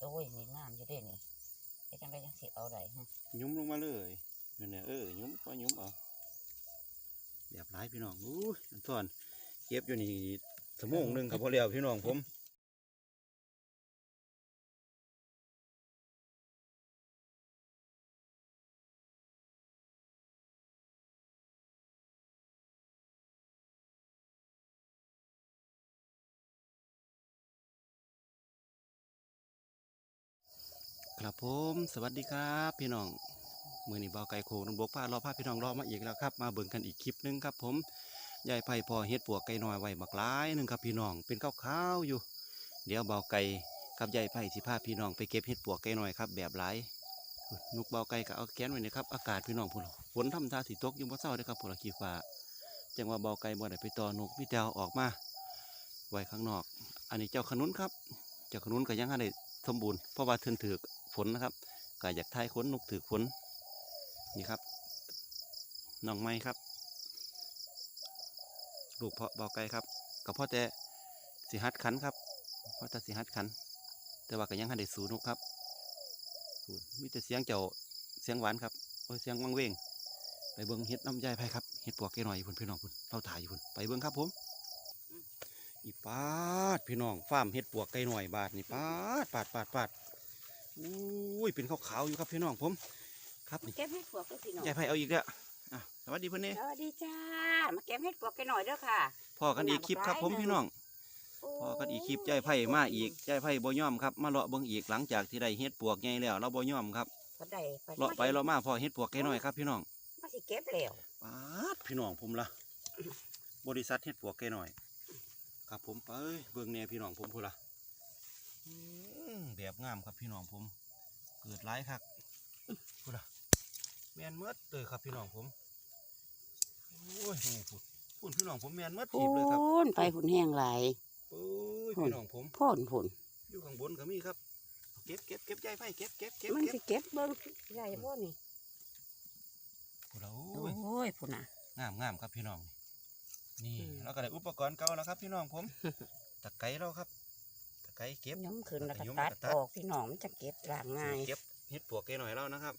โอ้ยนี่งามอยู่ด้วยนี่ไอ้จังได้จังสิเอาได้ฮะยุ้มลงมาเลยเนี่ยเออยุ้มก็ยุ้มเอาแบบร้ายพี่น้องอู้ยอันส่วนเก็บอยู่นี่สมองหนึ่งครับพอแล้วพี่น้องผม ครับผมสวัสดีครับพี่น้องมือนี้เบาไก่โคงน้องบกพารอพาพี่น้องรอมาอีกแล้วครับ มาเบิ่งกันอีกคลิปหนึงครับ ผมยายไผ่พอเฮ็ดปวกไก่น้อยไว้บักหลายหนึงครับพี่น้องเป็นข้าวๆอยู่ เดี๋ยวเบาไก่กับยายไผ่สิพาพี่น้องไปเก็บเฮ็ดปวกไก่น้อยครับแบบหลายนุกเบาไก่ก็เอาแกนไว้นะครับอากาศพี่น้องพุ่นฝนทำท่าสิตกยู่งบ่เศร้าเด้ครับพุ่นขี้ฟ้าจังว่าเบาไก่บ่ได้ไปต่อนกมีแต่เอาออกมาไว้ข้างนอก อันนี้เจ้าขนุนครับ เจ้าขนุนก็ยังให้ได้ สมบูรณ์เพราะว่าเทินถือฝนนะครับก็อยากทายขนนกถือฝนนี่ครับน้องไม้ครับ ลูกเพาะเบาไก่ครับก็เพาะแต่สิหัดขันครับพราะแต่สิหัดขัน แต่ว่าก็ยังให้ได้สูนกครับมีแต่เสียงเจ้าเสียงหวานครับโอ้ยเสียงวังเวงไปเบิ้งเฮ็ดน้ำยายไผ่ครับเฮ็ดปวกแกหน่อยพุ่นพี่น้องพุ่นเราถ่ายอยู่พุ่นไปเบิ้งครับผม อีปาดพี่น้องฟาร์มเฮ็ดปวกไก่หน่อยบาทนี่ปาดปาดปาดปาดอุ้ยเป็นขาวๆอยู่ครับพี่น้องผมครับนี่เก็บเห็ดปวกก็พี่น้องยายไผ่เอาอีกแล้วอะสวัสดีเพื่อนนี่สวัสดีจ้ามาเก็บเห็ดปวกกันหน่อยเด้อค่ะพอกันอีกคลิปครับผมพี่น้องพอกันอีกคลิปยายไผ่มาอีกยายไผ่บ่ยอมครับมาเลาะเบิ่งอีกหลังจากที่ได้เฮ็ดปวกใหญ่แล้วเราบ่ยอมครับก็ได้ไปเลาะไปเลาะมาพอเฮ็ดปวกไก่หน่อยครับพี่น้องมาสิเก็บแล้วปาดพี่น้องผมละบริษัทเฮ็ดปวกไก่หน่อย ครับผมไปเบิ่งแหน่พี่น้องผมพูดละอืมแบบงามครับพี่น้องผม เกิดหลายครับพูดละแมนเมดเลยครับพี่น้องผมโอ้ยนี่พูดพูดพี่น้องผมแมนเมดพูทีบเลยครับนไปผุนแห้งหลายโอ้ยพี่น้องผมพ่นผุนอยู่ข้างบนก็มีครับเก็บเก็บเก็บยายไฟเก็บเก็บเก็บมันเก็บสิเก็บเบิ้งใหญ่บ่นี่พูดละโอโอ้ย้ยผุนอะงามงามครับพี่น้องนี่ อืมเราก็ได้อุปกรณ์เก่าแล้วครับพี่น้องผมตะไคร้เราครับตะไคร้เก็บย้อมขึ้นแล้วก็ย้อมตัดแล้วก็ตัดออกพี่น้องมันจะเก็บล้างง่ายเก็บเฮ็ดปวกแกหน่อยแล้วนะครับ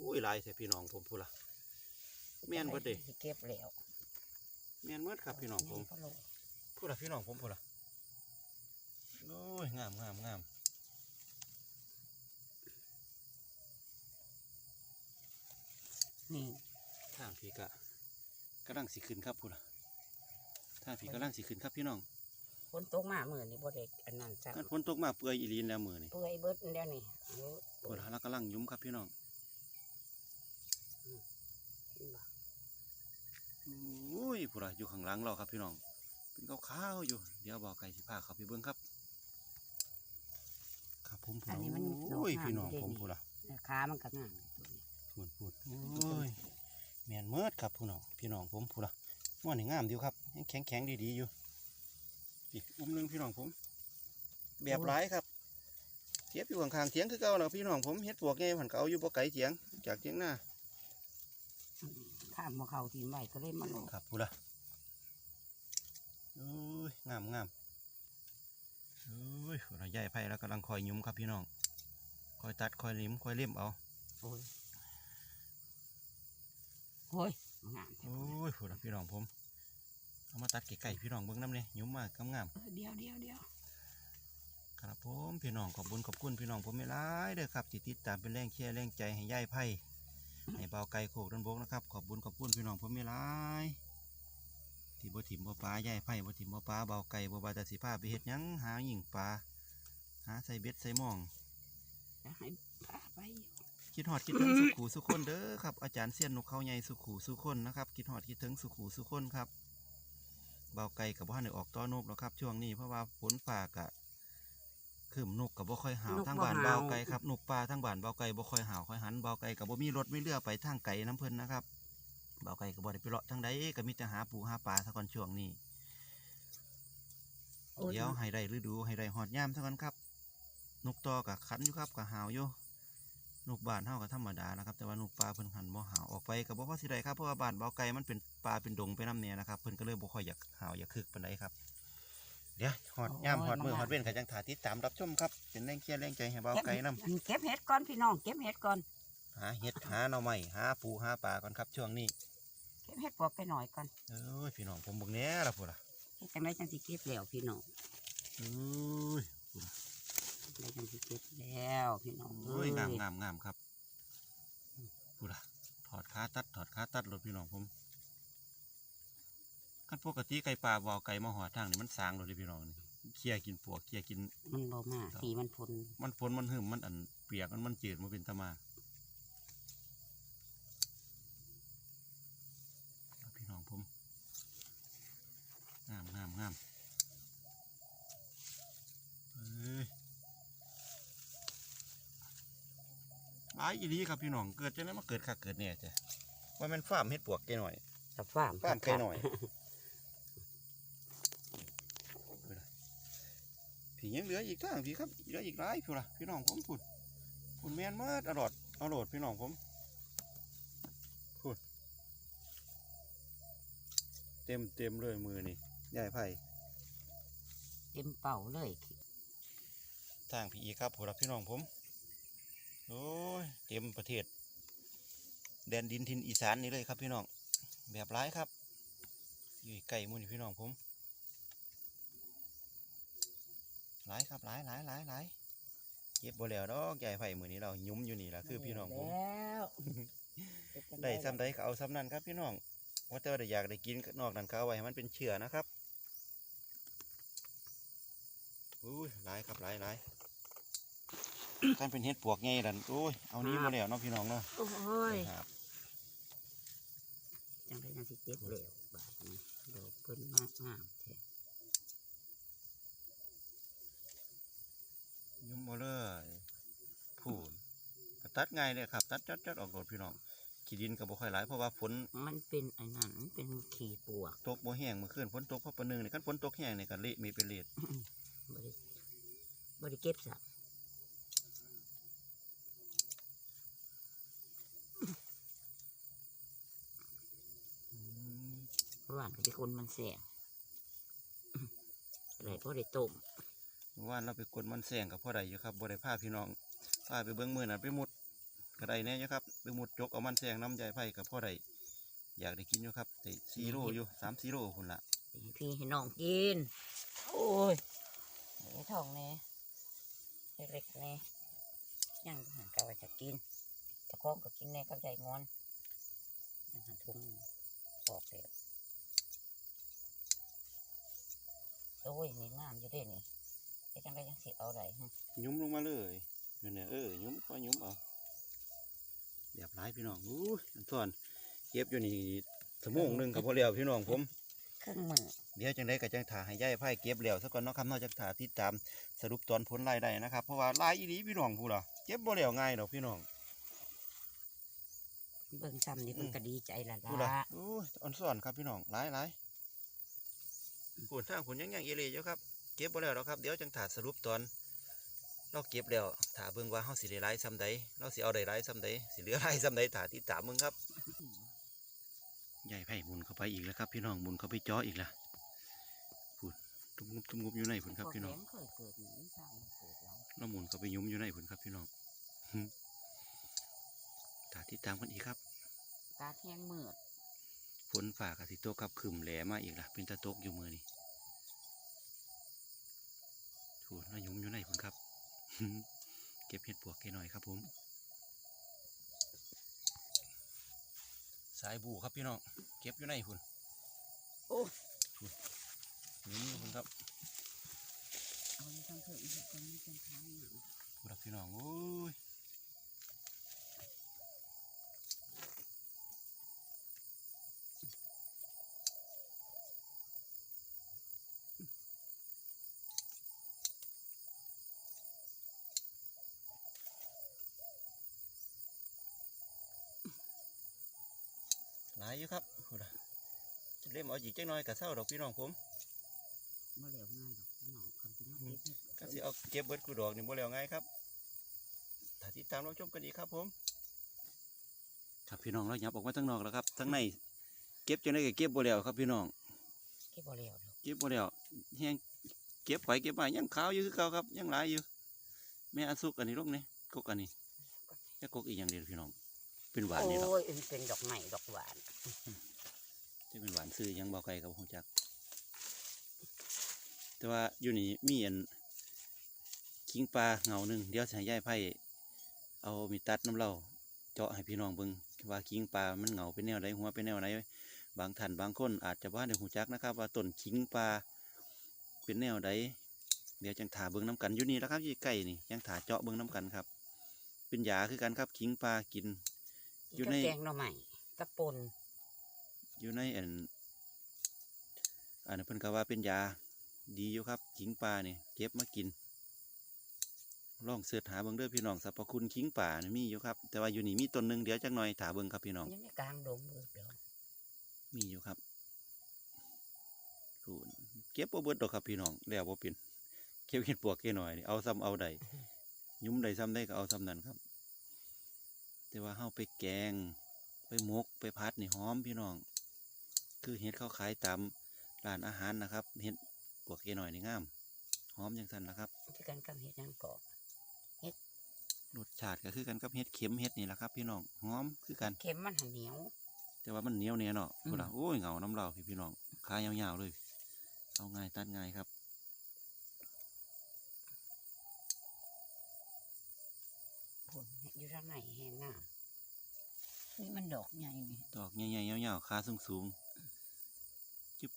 อุ้ยหลายใส่พี่น้องผมพูดละแม่นเบิดเด้สิเก็บแล้วแม่นเบิดครับพี่น้องผมพ่อโลกพูดละพี่น้องผมพูดละโอ้ยงามงามงามนี่ทางพี่กะ กำลังสิขึ้นครับพูดละทางพี่กำลังสิขึ้นครับพี่น้องฝนตกมามื้อนี้บ่ได้อันนั้นจ้ะกันฝนตกมาเปื่อยอีหลีนแล้วมือนี่เปื่อยเบิดเดี๋ยวนี้เอาพูดละเรากำลังยุ้มครับพี่น้องขึ้นบ่อุ้ยพูดละอยู่ข้างหลังเราครับพี่น้อง เป็นขาวๆอยู่ เดี๋ยวบอกไก่สิพาเขาไปเบิ้งครับ ครับผมพูดอันละนี้มันดกโอ้ยงามพี่น้องเด้ผมพูดละแต่ขามันก็งามตัวนี้พูดพูดโอ้ย แมนเมิดครับพี่น้องพี่น้องผมพูดละม้วนนี่งามดีครับยังแข็งแข็งๆดีๆอยู่อีกอุ้มหนึงพี่น้องผม แบบหลายครับเทียบอยู่ข้างๆเถียงคือเก่าแล้วพี่น้องผมเฮ็ดปวกไงผันเก่าอยู่บ่ไกลเถียงจากเถียงหน้าข้ามมาเขาทีมไว้ก็เลยมาลงครับพูดละโอ้ยงามงามโอ้ยเราใหญ่ไผ่แล้วกำลังคอยยุ้มครับพี่น้องคอยตัดคอยลิ้มคอยเลี่ยมเอาโอ้ย โอ้ยงามโอ้ยพูดละพี่น้องผม เอามาตัดไก่ๆพี่น้องเบิ่งน้ำเนี่ยยุ้มมากงามเออเดียวเดียวเดียวๆครับผมพี่น้องขอบคุญขอบคุณพี่น้องผมไม่ร้ายเด้อครับที่ติดตามเป็นแรงเชียร์แรงใจให้ยายไผ่ให้เบาไก่โขกด้านบกนะครับ ขอบคุญขอบคุณพี่น้องผมไม่ร้ายที่บ่ถิ่มบ่ปลายายไผ่บ่ถิ่มบ่ปลาเบาไก่บ่บาแตาสิพาไปเฮ็ดหยังหาหญิงปลาหาใส่เบ็ดใส่หม่องจะให้พาไปอยู่ คิดฮอดคิดถึงสุขูสุคนเด้อครับอาจารย์เสียนนกเขาใหญ่สุขูสุคนนะครับคิดฮอดคิดถึงสุขูสุคนครับเบาไก่กับว่าได้ออกต้อนกแล้วครับ ช่วงนี้เพราะว่าฝนฟ้ากะคืมนกกับบ่ค่อยหาวทั้งบ้านเบาไก่ครับนกปลาทั้งบ้านเบาไก่บ่ค่อยหาวค่อยหันเบาไก่กับบ่มีรถไม่เลือไปทางไก่น้ำเพิ่นนะครับเบาไก่กับบ่ได้ไปเลาะทางใดก็มีแต่หาปูหาปลาซะก่อนช่วงนี้โอ้ยเดี๋ยวให้ได้ฤดูให้ได้หอดยามซะก่อนครับ นกตอกับขันอยู่ครับกับหาวอยู่ นกบ้านเฮาก็ธรรมดานะครับ แต่ว่านกป่าเพิ่นหันบ่หาวออกไปก็บ่พอสิได้ครับเพราะว่าบ้านเบาไก่มันเป็นป่าเป็นดงไปน้ำเนี่ยนะครับเพิ่นก็เลยบ่ค่อยอยากหาวอยากคึกปานใดครับเดี๋ยวหอดย่ำหอดมือหอดเว้นกับจังถาติดตามรับชมครับเป็นแรงเชียร์แรงใจให้เบาไก่น้อันเก็บเห็ดก่อนพี่น้องเก็บเห็ดก่อนำหาเห็ดหาหน่อไม้หาปูหาปลาก่อนครับช่วงนี้เก็บเห็ดปวกไปหน่อยก่อนเอ้ยพี่น้องผมบอกแน่ละพูดละเฮ็ดจังไดจังสิเก็บแล้วพี่น้องเอ้ย ได้จังสิเก็บแล้วพี่น้องโอ้ยงามงามงามครับพูดละถอดขาตัด ถอดขาตัดรถพี่น้องผมกันปกติไก่ป่าบอไก่มาหอดทางนี่มันสางรถเลยพี่น้องนี่เคี่ยกินปวกเคี่ยกิน มันบ่มาสีมันพนมันฝนมันหึมมันอันเปียกมันมันจืดมันเป็นตะมาพี่น้องผมงามงามงามเอ้ยหลายอีดีครับพี่น้อง เกิดจังได๋มาเกิดคักเกิดเนี่ยจ้ะว่ามันฟาร์มเฮ็ดปวกแกหน่อยกับฟาร์มฟาร์มไก่หน่อยพี่ยังเหลืออีกทางพี่ครับเหลืออีกหลายพี่ละพี่น้องผมพูดพูดแมนเมิดอร่อยอร่อยพี่น้องผมพูดเต็มเต็มเลยมือนี่ใหญ่ไผ่เต็มเป่าเลยทางพี่อีกครับผมรับพี่น้องผม โอ้ยเต็มประเทศ แดนดินทินอีสานนี่เลยครับพี่น้องแบบร้ายครับอยู่ไก่มูนี่พี่น้องผมหลายครับหลายหลายหลายหลายเก็บบ่แล้วดอกใหญ่ไผ่มือนี้เรายุ้มอยู่นี่ละคือพี่น้องผมแล้วได้ซ้ำใดก็เอาซ้ำนั้นครับพี่น้องว่าแต่ว่าได้อยากได้กินก็นอกนั้นก็เอาไว้ให้มันเป็นเชื้อนะครับอุ้ยหลายครับหลายหลาย กันเป็นเห็ดปวกไงดันโอ้ย เอานี้มาแล้วเนาะพี่น้องเนาะโอ้ยครับจังไดจังสิเก็บแล้วบาดนี้ดอกเพิ่นมากงามแท้ยุ่มบ่เลยพูนก็ตัดง่ายเลยครับ ตัดจัดจัดออกโดดพี่น้องขี้ดินก็บ่ค่อยหลายเพราะว่าฝนมันเป็นไอ้นั่นมันเป็นขี้ปวกตกบ่แห้งเมื่อคืนฝนตกเพราะปะนึงนี่คันฝนตกแห้งนี่ก็เละมีเป็นเละบ่ได้บ่ได้เก็บสัก หวานก็ไปคนมันแสงอะไรพอได้ต้มเมื่อวานเราไปกดมันแซงกับพ่อใดอยู่ครับบ่ได้พาพี่น้องพาไปเบิ้งมือน่ะไปมุดก็ได้แน่อยู่ครับไปมุดจกเอามันแซงน้ำใยไผ่กับพ่อใดอยากได้กินอยู่ครับแต่สี่โลอยู่สามสี่โลคุณละให้พี่ให้น้องกินโอ้ยไอ้ทองนี่เล็กๆนี่ยังหันกะว่าจะกินตะคองก็กินแน่กับใจงอนยังหันทุ่งปอกเดียว โอ้ยนี่งามอยู่เด้นี่ไอ้จังได้ยังสิเอาได้ฮะยุ้มลงมาเลยเนี่ยเนี่ยเออยุ้มก็ยุ้มเอาเรียบร้อยพี่น้องอู้ยอันส่วนเก็บอยู่นี่สมงหนึ่งกับพ่อเลี้ยวพี่น้องผมเครื่องมือเดี๋ยวจังได้กับจังถาให้ย่ายไผ่เก็บแล้วสักก่อนเนาะครับนอกจากถาติดตามสรุปตอนผลรายได้นะครับเพราะว่าลายอีหลีพี่น้องพูดเหรอเก็บบ่แล้วง่ายดอกพี่น้องเบิ่งซ้ำนี่เพิ่นก็ดีใจละพูดเหรอละโอ้ยอ่อนซ่อนครับพี่น้องหลายหลาย ผลทางผลยังยังเอเลยอยู่ครับ เก็บบ่แล้วหรอกครับ เดี๋ยวจังถาสรุปตอน เราเก็บแล้วถาเบิ่งว่าเฮาสิได้หลายซ้ำใดเราสิเอาได้หลายซ้ำใดสิเหลือหลายซ้ำใดถาติดตามมึงครับ ใหญ่ไผ่หมุนเข้าไปอีกแล้วครับ พี่น้องหมุนเข้าไปจ่ออีกแล้วพูดตุ้มงุบตุ้มงุบอยู่ในผลครับพี่น้องพวกแหลมเคยเกิดหนีสร้างมาเกิดแล้วเราหมุนเข้าไปยุ้มอยู่ในผลครับพี่น้องถาติดตามกันอีกครับ ตาแห้งมืด ฝนฝ่ากสิโตกกับขึ้มแหลมาอีกละเป็นตะตกอยู่มือนี่ถูน่ายุ้มอยู่ในผลครับ เก็บเห็ดปวกแกหน่อยครับผม สายบูครับพี่น้อง เก็บอยู่ในพุ่นโอ้ยุ้มอยู่พุ่นครับเอาอยู่ทางเถิดอีกคนนี้เป็นทางหนังพุ่นครับพี่น้องโอ้ย อยู่ครับพุ่นน่ะจะเล่มเอาอีกจักหน่อยกับเศร้าดอกพี่น้องผมมาเหลวง่ายดอกพี่น้องคนที่มาเก็บเห็ดก็สิเอาเก็บเบิดกูดอกนี่บ่แล้วไงครับถ้าติดตามเราชมกันอีกครับผม ครับพี่น้องเราหยับออกมาทั้งนอกแล้วครับทั้งในเก็บจังได๋ก็เก็บบ่แล้วครับพี่น้องเก็บบ่เหลวดอกเก็บบ่แล้วแห้งเก็บไว้เก็บไว้ยังขาวอยู่คือเก่าครับยังหลายอยู่แม่อาสุกอันนี้ลูกนี่กกอันนี้จะกกอีกอย่างเดียวพี่น้อง เป็นหวานนี่หรอกโอ้ยมันเป็นดอกไม้ดอกหวานจะเป็นหวานซื้อยังบอกไก่กับหงจัก แต่ว่าอยู่นี่มีอันคิงปลาเงาหนึ่งเดี๋ยวสิให้ยายไผ่เอามีตัดน้ำเหล่าเจาะให้พี่น้องเบิ่งว่าคิงปลามันเหงาเป็นแนวใดหัวเป็นแนวไหนบางท่านบางคนอาจจะว่าในหูจักนะครับ ว่าต้นคิงปลาเป็นแนวใดเดี๋ยวจังถาเบิ่งน้ำกันอยู่นี่แหล้วครับอยู่ใกล้นี่ยังถาเจาะเบิ่งน้ำกันครับ เป็นยาคือกันครับคิงปลากิน อยู่ในกระแกงหน่อไม้กระปนอยู่ในอันอันนั้นเพิ่นก็ว่าเป็นยาดีอยู่ครับขิงปลาเนี่ยเก็บมากินลองเสิร์ชหาเบิ่งเด้อพี่น้องสรรพคุณขิงป่านี่มีอยู่ครับ แต่ว่าอยู่นี่มีต้นหนึงเดี๋ยวจักหน่อยถาเบิ่งครับพี่น้องอยังในกลางดงเลยเดี๋ยวมีอยู่ครับคูณเก็บบ่เบิดดอกครับพี่น้องแล้วบ่เป็นเก็บเห็ดปวกแค่หน่อยนี่เอาซ้ำเอาใดยุ้มใดซ้ำได้ก็เอาซ้ำนั้นครับ แต่ว่าเฮาไปแกง ไปหมกไปพัดนี่หอมพี่น้อง คือเห็ดเขาขายตามร้านอาหารนะครับเห็ดปวกแค่หน่อยนี่งามหอมจังซั่นนะครับที่กันกับเฮ็ดหยังเกาะรสชาติก็คือกันกับเห็ดเข็มเห็ดนี่แหละครับ พี่น้องหอมคือกันเข็มมันหันเหนียว แต่ว่ามันเหนียวเนี่ยเนาะอืมพุ่นล่ะโอ้ยเหงาน้ำเหล่าพี่พี่น้องขายยาวๆเลยเอาง่ายตัดง่ายครับผลอยู่ทางไหนแห้งงาม นี่มันดอกใหญ่นี่ดอกใหญ่ๆยาวๆขาสูงๆจิ๊บ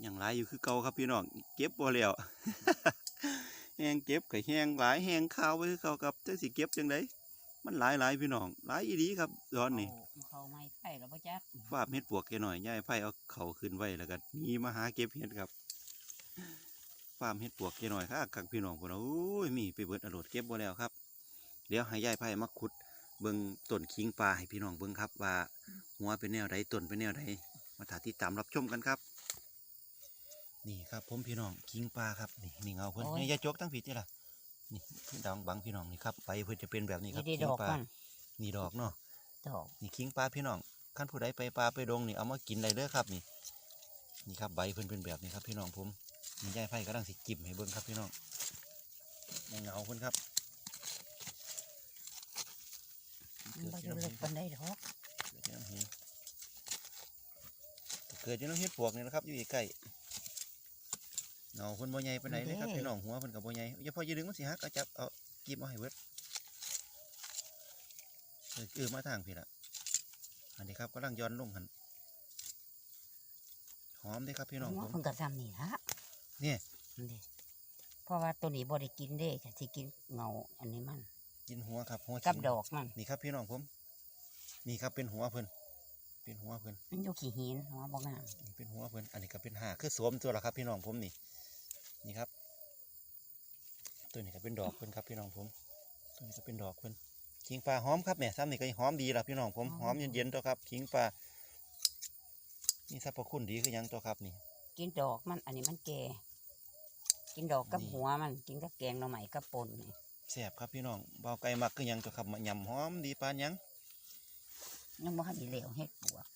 อย่างไรอยู่คือเก่าครับพี่น้องเก็บบ่แล้วแห้งเก็บก็แห้งหลายแห้งข้าวไว้คือเก่ากับจังสิเก็บจังไดมันหลายหลายพี่น้องหลายอีดีครับตอนนี้เอาเขาไม้ไผ่แล้วพ่จักฟาบเห็ดปวกแกหน่อยย่ายไฟเอาเขาขึ้นไว้แล้วก็หนีมาหาเก็บเห็ดครับฟาร์มเห็ดปวกแกหน่อยค่ะกักพี่น้องพวกเราโอ้ยมีไปเบิดอรดเก็บบ่แล้วครับ เดี๋ยวให้ย่ายไฟมาขุด เบิ่งต้นคิงปลาให้พี่น้องเบิ่งครับ ว่าหัวเป็นแนวใดต้นเป็นแนวใดมาถาติดตามรับชมกันครับ นี่ครับผมพี่น้องคิงปลาครับนี่นี่เงาเพิ่นนี่อย่าจกตั้งผิดนี่ล่ะนี่พี่ดองบังพี่น้องนี่ครับไปเพิ่นจะเป็นแบบนี้คนี่รับได้คิดงอกปลามันนี่ดอกเนาะดอกนี่คิงปลาพี่น้องขั้นผู้ใดไปปลาไปดงนี่เอามากินได้เด้อครับนี่ นี่ครับใบเพิ่นเป็นแบบนี้ครับพี่น้องผมนี่ยายไผ่กำลังสิจิบให้เบิ่งครับพี่น้องในเงาเพิ่นครับ มันบ่อยู่เล็กปานใดดอกเกิดอยู่น้ำหินเกิดอยู่น้ำเฮ็ดปวกนี่นะครับ อยู่ใกล้เงาเพิ่นบ่ใหญ่ปานใดเลยครับพี่น้องหัวเพิ่นก็บ่ใหญ่อย่าพออย่าดึงมันสิหักเอาจับเอากีบเอาให้เบิดเออเออมาทางพี่ละอันนี้ครับกำลังย้อนลงหันหอมเด้ครับพี่น้องหัวผมเพิ่นก็ซ้ำนี่ละเนี่ยนี่ดิเพราะว่าตัวนี้บ่ได้กินเด้ค่ะสิกินเงาอันนี้มัน กินหัวครับหัวกับขิงดอกมันนี่ครับพี่น้องผม นี่ครับเป็นหัวเพิ่นเป็นหัวเพิ่นมันอยู่ขี้หินหัวบ่งามนี่เป็นหัวเพิ่นอันนี้ก็เป็นหากคือสวมตัวละครับ พี่น้องผมนี่ นี่ครับ ตัวนี้ก็เป็นดอกเพิ่นครับพี่น้องผม ตัวนี้ก็เป็นดอกเพิ่นขิงปลาหอมครับแม่ซ้ำนี่ก็หอมดีละพี่น้องผมหอมเย็นๆตัวครับขิงปลานี่สรรพคุณดีคือหยังตัวครับนี่ กินดอกมันอันนี้มันแก่ กินดอกกับนี่ หัวมันกินกับแกงหน่อไม้กับปนนี่ แซ่บครับพี่น้องเบาไก่มักคือหยังตัวครับมะยำหอมดีปานหยังยังบ่ทันได้เหลวเฮ็ดปวก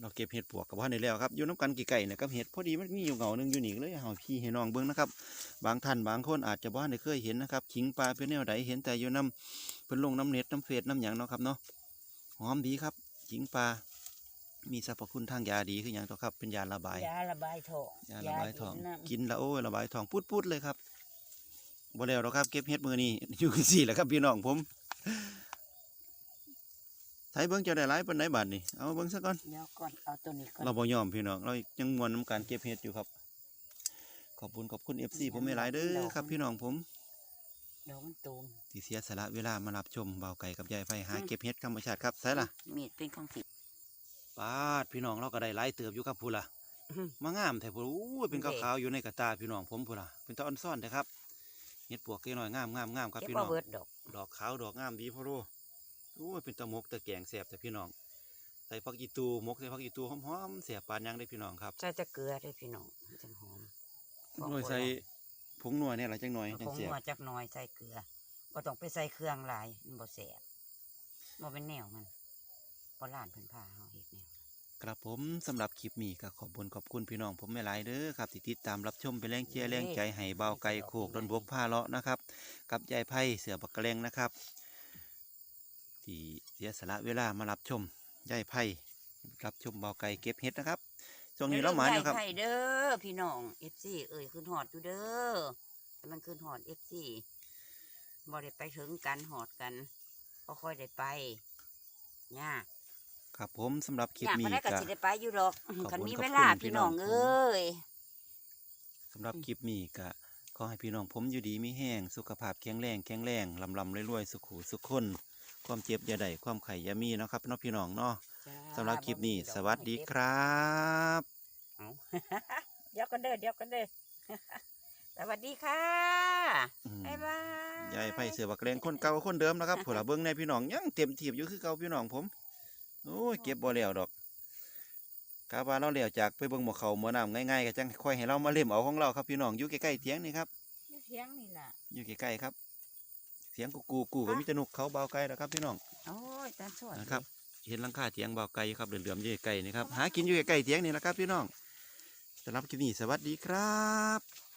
เราเก็บเห็ดปวกกับว่าในแล้วครับอยู่น้ำกันกี่ไก่เนี่ยกับเห็ดพอดีมันมีอยู่เหงาหนึ่งอยู่นี่เลยเอาพี่ให้น้องเบิ้งนะครับ บางท่านบางคนอาจจะบ้านได้เคยเห็นนะครับขิงปลาเป็นแนวใดเห็นแต่อยู่น้ำเป็นลงน้ำเน็ตน้ำเฟสน้ำหยังเนาะครับเนาะหอมดีครับขิงปลา มีสรรพคุณทางยาดีคืออย่างตัวครับเป็นยาระบายยาระบายท้องยาระบายท้องกินน้ำกินแล้วโอ้ยระบายท้องพูดๆเลยครับ บ่แล้วหรอกครับ เก็บเห็ดมือนี่อยู่สี่แหละครับพี่น้องผมใช้เบิ้งเจะได้หลายปานไหนบาทนี่เอาเบิ้งซะก่อนเดี๋ยวก่อนเอาตัวนี้ก่อนเราบ่ยอมพี่น้องเรายังมวนน้ำการเก็บเห็ดอยู่ครับ ขอบคุณขอบคุณเอฟซีผมไม่หลายๆเด้อครับ พี่น้องผมเดี๋ยวมันตูมที่เสียสละเวลามารับชมเบาไก่กับยายไฟหาเก็บเห็ดธรรมชาติครับใช่ล่ะมีดเป็นของสิปาดพี่น้องเราก็ได้หลายเติบอยู่ครับพูล่ะอื้อมางามแต่พูล่ะอู้ยเป็นเด้ขาวๆอยู่ในกระตาพี่น้องผมพูล่ะเป็นตาอ่อนซ่อนแต่ครับ เห็ดปวกแก่น้อยงามงามงามครับเก็บพี่บ่น้อง เบิดดอกดอกขาวดอกงามดีพ่อรู้อู้ยเป็นตะมกตะแกงแสบแต่พี่น้อง ใส่ผักอีตูมกใส่ผักอีตูหอมๆแสบปานหยังได้พี่น้องครับใส่จะเกลือด้วยพี่น้องมันจังหอมหน่วยใส่ผงหน่วยเนี่ยหลายจังหน่อยผจังงเสียบนัวจักหน่อยใส่เกลือบ่ต้องไปใส่เครื่องหลายมันบ่แสบบ่เป็นแนวมันบ่ล้านเพิ่นพาเฮาเฮ็ดแนว ครับผมสำหรับคลิปนี้ก็ขอบคุญขอบคุณพี่น้องผมไม่หลายๆเด้อครับที่ติดตามรับชมเป็นแรงเชียร์แรงใจให้เบาไก่โขกดนบวกผ้าเลาะนะครับ กับยายไพ่เสือบักกระเลงนะครับ ที่เสียสละเวลามารับชมยายไพ่รับชมเบาไก่เก็บเห็ดนะครับช่วงนี้เราหมานอยู่ครับไทยเด้อพี่น้องเอฟซีเอ่ยขึ้นหอดอยู่เด้อแต่มันขึ้นหอดเอฟซีบ่ได้ไปถึงกันหอดกันก็ค่อยได้ไปยาก ครับผมสำหรับคลิปยากนี้มาได้ก็ก็สิได้ไปอยู่ดอกขอบคุณคันมีขอบเวคุณลาพี่พี่น้น้อองงเอ้ยสำหรับอืมคลิปนี้ก็ขอให้พี่น้องผมอยู่ดีมีแห้งสุขภาพแข็งแรงแข็งแรงลำลำรวยๆสุขหูสุขคน ความเจ็บอย่าได้ความไข่อย่ามีเนาะครับเน้องพี่น้องเนาะจ้าสำหรับคลิปนี้บ่มีดอกสวัสดีครับเอาเดี๋ยวกันเด้อเดี๋ยวกันเด้อสวัสดีค่ะอืม บ๊ายบาย ยายไผ่เสือบักแรงคนเก่าคนเดิมนะครับผุละเบิ้งในพี่น้องยังเต็มทีบอยู่คือเก่าพี่น้องผม โอ้ยเก็บบ่แล้วดอกกาบาเราแล้วจากไปเบิ้งหมอเขาหมอน้ำง่ายๆก็จังค่อยให้เรามาเล่มเอาของเราครับพี่น้องอยู่ใกล้ๆเถียงนี่ครับอยู่เที่ยงนี่ล่ะอยู่ใกล้ๆครับเสียงกูกูกูก็มีแต่นกเขาเบาไกลแล้วครับพี่น้องโอ้ยตาสวดนะครับ เห็นหลังคาเถียงเบาไกลอยู่ครับเหลื่อมๆอยู่ใกล้ๆนี่ครับหากินอยู่ใกล้ๆเถียงนี่แหละครับพี่น้องสำหรับคลิปนี้สวัสดีครับ